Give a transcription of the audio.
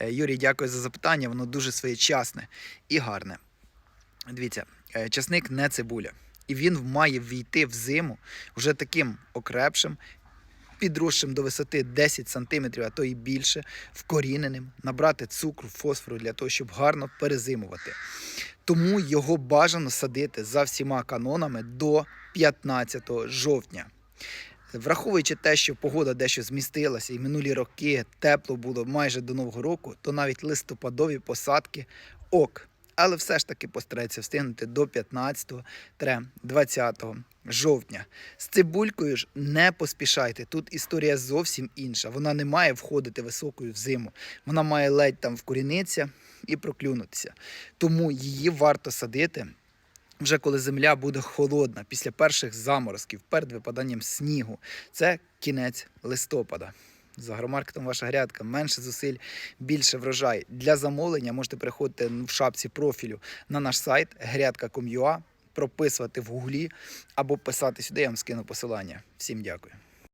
Е, Юрій, дякую за запитання. Воно дуже своєчасне і гарне. Дивіться, е, часник не цибуля. І він має війти в зиму вже таким окрепшим, підросшим до висоти 10 см, а то і більше, вкоріненим, набрати цукру, фосфору для того, щоб гарно перезимувати. Тому його бажано садити за всіма канонами до 15 жовтня. Враховуючи те, що погода дещо змістилася, і минулі роки тепло було майже до Нового року, то навіть листопадові посадки ок. Але все ж таки постарається встигнути до 15-20 жовтня. З цибулькою ж не поспішайте. Тут історія зовсім інша. Вона не має входити високою в зиму. Вона має ледь там вкорінитися і проклюнутися. Тому її варто садити вже коли земля буде холодна, після перших заморозків, перед випаданням снігу. Це кінець листопада. За агромаркетом ваша грядка, менше зусиль, більше врожай. Для замовлення можете переходити в шапці профілю на наш сайт грядка.com.ua, прописувати в гуглі або писати сюди, я вам скину посилання. Всім дякую.